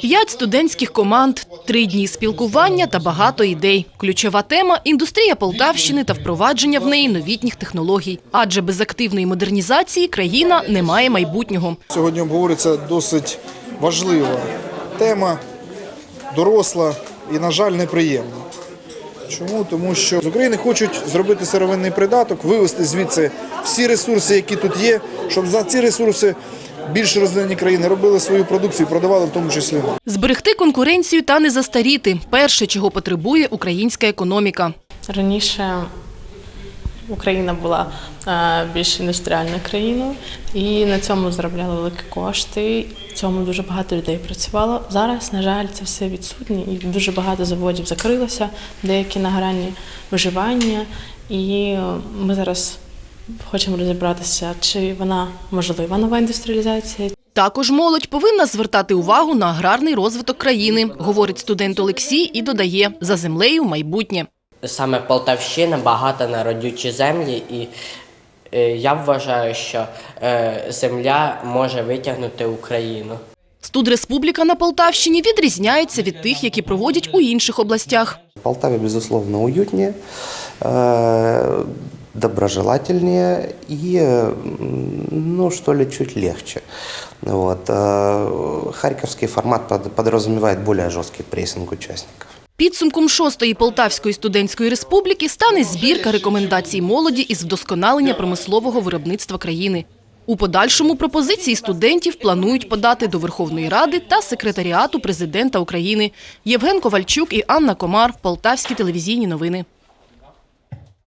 П'ять студентських команд, три дні спілкування та багато ідей. Ключова тема – індустрія Полтавщини та впровадження в неї новітніх технологій. Адже без активної модернізації країна не має майбутнього. Сьогодні обговорюється досить важлива тема, доросла і, на жаль, неприємна. Чому? Тому що з України хочуть зробити сировинний придаток, вивести звідси всі ресурси, які тут є, щоб за ці ресурси більш розвинені країни робили свою продукцію, продавали в тому числі. Зберегти конкуренцію та не застаріти – перше, чого потребує українська економіка. Раніше Україна була е, більш індустріальною країною, і на цьому заробляли великі кошти. В цьому дуже багато людей працювало. Зараз, на жаль, це все відсутнє, і дуже багато заводів закрилося, деякі на грані виживання. І ми зараз хочемо розібратися, чи вона можлива нова індустріалізація, Також молодь повинна звертати увагу на аграрний розвиток країни, говорить студент Олексій і додає – за землею майбутнє. Саме Полтавщина багата на родючі землі, і е, я вважаю, що е, земля може витягнути Україну. Студреспубліка на Полтавщині відрізняється від тих, які проводять у інших областях. В Полтаве, безусловно, уютнее, э, доброжелательнее и, ну, что ли, чуть легче. Вот. э, Харьковский формат под- подразумевает более жесткий прессинг участников. Підсумком шостої Полтавської студентської республіки стане збірка рекомендацій молоді із вдосконалення промислового виробництва країни. У подальшому пропозиції студентів планують подати до Верховної Ради та секретаріату президента України. Євген Ковальчук і Анна Комар. Полтавські телевізійні новини.